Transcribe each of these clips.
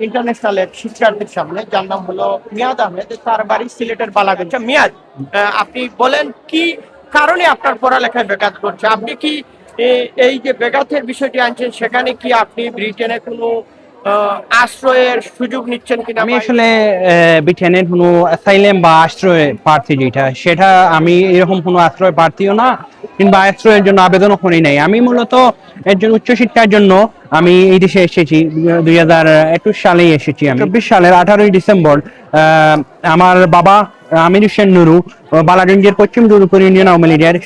International এক শিক্ষার্থীর সামনে যার নাম হলো মিয়াদ আহমেদ তার বাড়ি সিলেটের বালাগঞ্জ মিয়াদ আহ, আপনি বলেন কি কারণে আপনার পড়ালেখায় ব্যাঘাত করছে আপনি কি এই যে ব্যাঘাতের বিষয়টি আনছেন সেখানে কি আপনি ব্রিটেনে কোনো আশ্রয়ের সুযোগ নিচ্ছেন কিনা আমি আসলে ব্রিটেনের কোনো অ্যাসাইলেম বা আশ্রয় প্রার্থী যেটা সেটা আমি এরকম কোনো আশ্রয় প্রার্থীও না কিংবা আশ্রয়ের জন্য আবেদনও করি নাই। আমি মূলত একজন উচ্চশিক্ষার জন্য আমি এই দেশে এসেছি দুই হাজার একুশ সালেই এসেছি আমি। চব্বিশ সালের আঠারোই ডিসেম্বর আহ, আমার বাবা আমির হোসেন নুরু বালাগঞ্জের পশ্চিম দুর্গপুর ইউনিয়ন আওয়ামী লীগের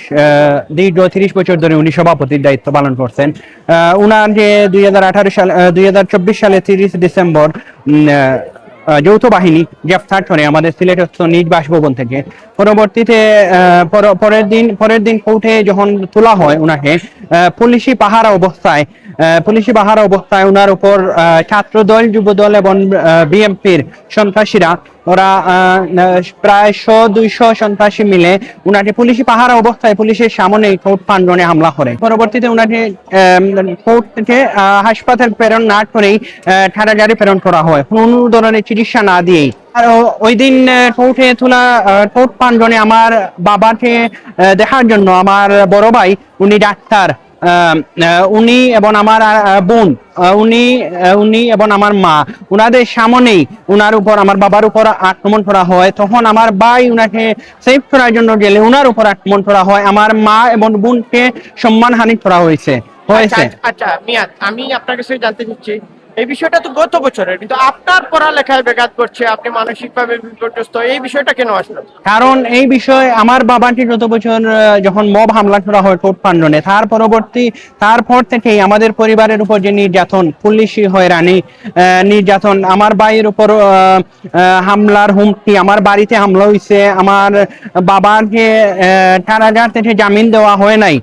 দীর্ঘ তিরিশ বছর ধরে উনি সভাপতির দায়িত্ব পালন করছেন। উনার যে দুই হাজার আঠারো সাল দুই হাজার চব্বিশ সালে তিরিশ ডিসেম্বর যৌথ বাহিনী গ্রেফতার করে আমাদের সিলেটস্থ নিজ বাসভবন থেকে। পরবর্তীতে পরের দিন পরের দিন কোর্টে যখন তোলা হয় আহ, পুলিশি পাহারা অবস্থায় পুলিশি পাহারা অবস্থায় উনার উপর ছাত্রদল, যুবদল এবং বিএমপির সন্ত্রাসীরা, ওরা প্রায় শো, দুইশো সন্ত্রাসী মিলে উনাকে পুলিশি পাহারা অবস্থায় পুলিশের সামনে কোর্ট প্রাঙ্গনে হামলা করে। পরবর্তীতে উনাকে কোর্ট থেকে হাসপাতাল প্রেরণ না করেই ঠাড়াজারি প্রেরণ করা হয়। কোনো ধরনের চিকিৎসা না দিয়েই ওই দিন কোর্টে তোলা প্রাঙ্গনে আমার বাবাকে দেখার জন্য আমার বড় ভাই উনি ডাক্তার উনি এবং আমার বোন উনি উনি এবং আমার মা উনাদের সামনেই উনার উপর আমার বাবার উপর আক্রমণ করা হয়। তখন আমার ভাই উনাকে সেভ করার জন্য গেলে উনার উপর আক্রমণ করা হয়। আমার মা এবং বোনকে সম্মানহানি করা হয়েছে। হয়েছে। আচ্ছা, আচ্ছা আমি আপনার কাছে জানতে চাচ্ছি এই বিষয়টা তো গত বছরের, কিন্তু আপনার পড়ালেখায় ব্যাঘাত করছে আপনি মানসিকভাবে বিপর্যস্ত, এই বিষয়টা কেন আসলো? কারণ এই বিষয়ে আমার বাবাকে গত বছর যখন মব হামলা করা হয় কোর্ট প্রাঙ্গনে তার পরবর্তী, তারপর থেকেই আমাদের পরিবারের উপর যে নির্যাতন, পুলিশি হয়রানি নির্যাতন, আমার ভাইয়ের উপর হামলার হুমকি, আমার বাড়িতে হামলা হয়েছে আমার বাবাকে কারাগার থেকে জামিন দেওয়া হয় নাই।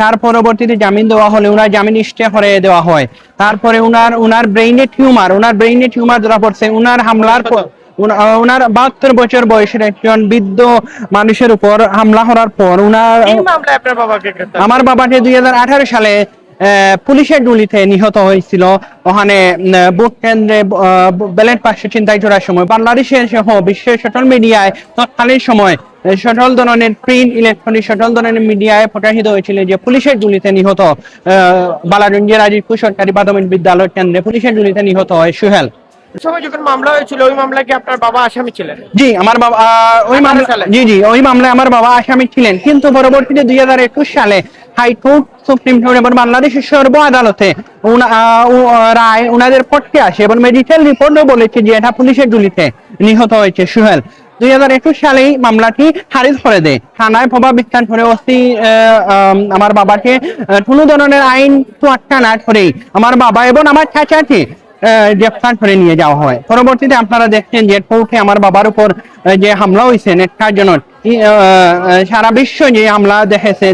তার পরবর্তীতে জামিন দেওয়া হলে উনার জামিন স্টে করে দেওয়া হয়। তারপরে উনার উনার ব্রেইনে টিউমার উনার ব্রেইনে টিউমার ধরা পড়ছে উনার হামলার পর উনার বাহাত্তর বছর বয়সের একজন বৃদ্ধ মানুষের উপর হামলা করার পর গ্রেফতার আমার বাবাকে দুই হাজার আঠারো সালে পুলিশের গুলিতে নিহত হয়েছিল ওখানে ভোট কেন্দ্রে ব্যালেট বাক্স চিন্তায় করার সময় বাংলাদেশের সহ বিশ্বের সকল মিডিয়ায় তৎকালীন সময় সকল ধরনের প্রিন্ট ইলেকট্রনিক সকল ধরনের মিডিয়ায় প্রকাশিত হয়েছিল যে পুলিশের গুলিতে নিহত আহ, বালাগঞ্জের আজিজপুর সরকারি প্রাথমিক বিদ্যালয় কেন্দ্রে পুলিশের গুলিতে নিহত হয় সুহেল। সময় যখন মামলা হয়েছিল ওই মামলায় কি আপনার বাবা আসামি ছিলেন? জি আমার বাবা ওই মামলা জি জি ওই মামলায় আমার বাবা আসামি ছিলেন। কিন্তু পরবর্তীতে দুই হাজার একুশ সালে হাইকোর্ট সুপ্রিম কোর্ট এবং বাংলাদেশের সর্ব আদালতে রায় উনাদের পক্ষে আসে এবং মেডিকেল রিপোর্টও বলেছে যে এটা পুলিশের গুলিতে নিহত হয়েছে সুহেল। দুই হাজার একুশ মামলাটি খারিজ করে দেয়। থানায় প্রভাব বিস্তার করে আমার বাবাকে কোনো ধরনের আইন তোয়াক্কা না করেই আমার বাবা এবং আমার চাচাকে গ্রেফতার করে নিয়ে যাওয়া হয়। পরবর্তীতে আপনারা দেখছেন যে কোর্টে আমার বাবার উপর যে হামলা হয়েছে নেটকার জন্য সারা বিশ্ব যে হামলা দেখেছে